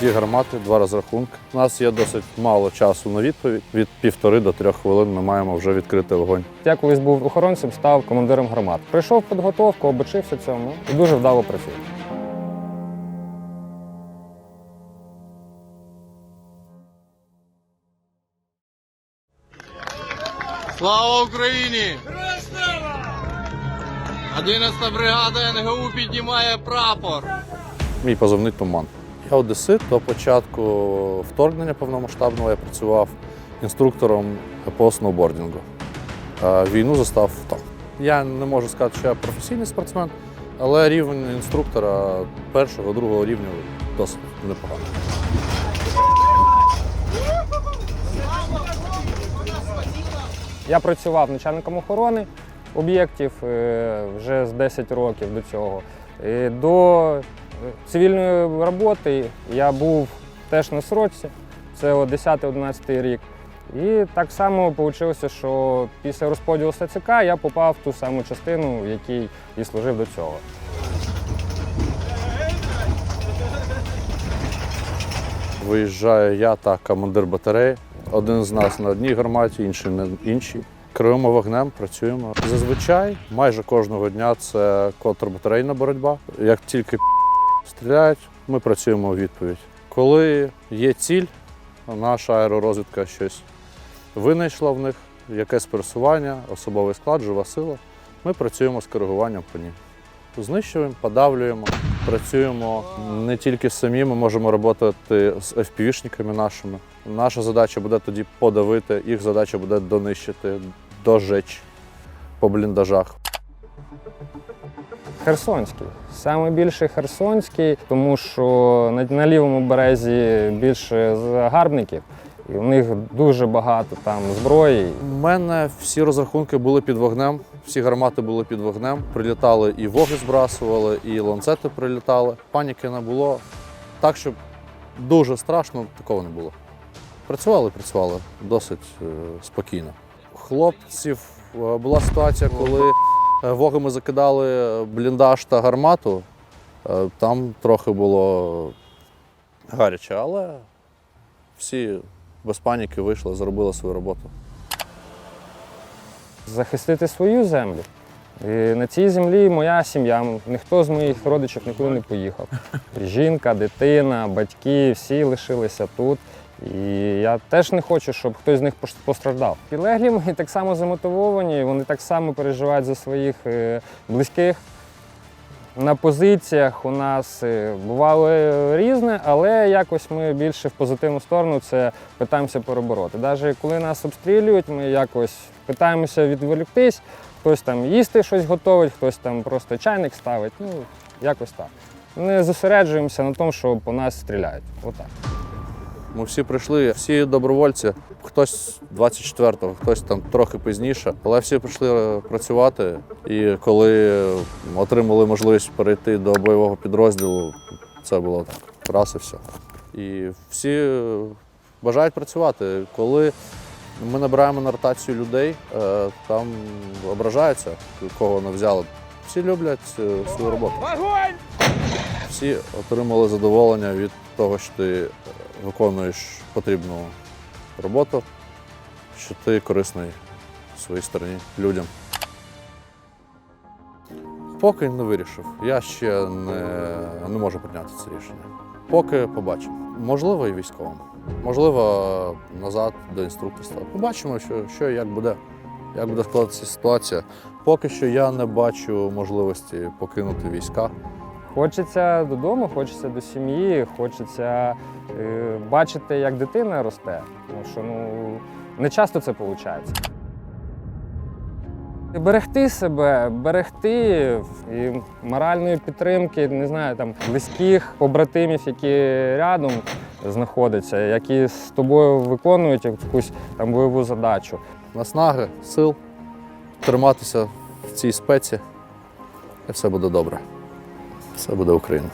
Ті гармати, два розрахунки. У нас є досить мало часу на відповідь. Від півтори до трьох хвилин ми маємо вже відкрити вогонь. Я колись був охоронцем, став командиром гармат. Прийшов підготовку, обучився цьому і дуже вдало працює. Слава Україні! 11 бригада НГУ піднімає прапор. Мій позивний туман. Я одесит. До початку вторгнення повномасштабного я працював інструктором по сноубордингу. А Війну застав там. Я не можу сказати, що я професійний спортсмен, але рівень інструктора першого, другого рівня досить непоганий. Я працював начальником охорони об'єктів е, вже з 10 років до цього. І до е, цивільної роботи я був теж на срочці, це 10-11 рік. І так само вийшло, що після розподілу СЦК я попав в ту саму частину, в якій і служив до цього. Виїжджаю я та командир батареї. Один з нас на одній гарматі, інший на іншій. Керуємо вогнем, працюємо. Зазвичай майже кожного дня це контрбатарейна боротьба. Як тільки стріляють, ми працюємо у відповідь. Коли є ціль, наша аеророзвідка щось винайшла в них, якесь пересування, особовий склад, жива сила. Ми працюємо з коригуванням по ній. Знищуємо, подавлюємо, працюємо не тільки самі, ми можемо працювати з FPV-шниками нашими. Наша задача буде тоді подавити, їх задача буде донищити, дожечь по бліндажах. Херсонський. Саме більше Херсонський, тому що на, на лівому березі більше загарбників, і у них дуже багато там зброї. У мене всі розрахунки були під вогнем, всі гармати були під вогнем. Прилітали і воги збрасували, і ланцети прилітали. Паніки не було. Так, щоб дуже страшно, такого не було. Працювали, працювали досить е, спокійно. Хлопців е, була ситуація, коли вогами закидали бліндаж та гармату. Е, Там трохи було гаряче, але всі без паніки вийшли, зробили свою роботу. захистити свою землю. І на цій землі моя сім'я, ніхто з моїх родичів нікуди не поїхав. Жінка, дитина, батьки, всі лишилися тут. І я теж не хочу, щоб хтось з них постраждав. Підлеглі мої так само замотивовані, вони так само переживають за своїх е, близьких. На позиціях у нас е, бувало різне, але якось ми більше в позитивну сторону це питаємося перебороти. Навіть коли нас обстрілюють, ми якось питаємося відволіктись, хтось там їсти щось готовить, хтось там просто чайник ставить. Ну, якось так. Не зосереджуємося на тому, що по нас стріляють. Отак. Ми всі прийшли, всі добровольці, хтось 24-го, хтось там трохи пізніше, але всі прийшли е, працювати. І коли отримали можливість перейти до бойового підрозділу, це було так. Раз і все. І всі е, бажають працювати. Коли ми набираємо на ротацію людей, е, там ображаються, кого не взяли. Всі люблять свою роботу. Всі отримали задоволення від того, що ти виконуєш потрібну роботу, що ти корисний своїй стороні людям. Поки не вирішив. Я ще не, не можу прийняти це рішення. Поки побачимо. Можливо, і військовим. Можливо, назад до інструкторства. Побачимо, що, що і як буде, як буде складатися ситуація. Поки що я не бачу можливості покинути війська. Хочеться додому, хочеться до сім'ї, хочеться е, бачити, як дитина росте. Тому що ну, не часто це виходить. Берегти себе, берегти і моральної підтримки, не знаю, там близьких побратимів, які рядом знаходяться, які з тобою виконують якусь там бойову задачу. Наснаги, сил, триматися в цій спеці, і все буде добре. Все буде Україна.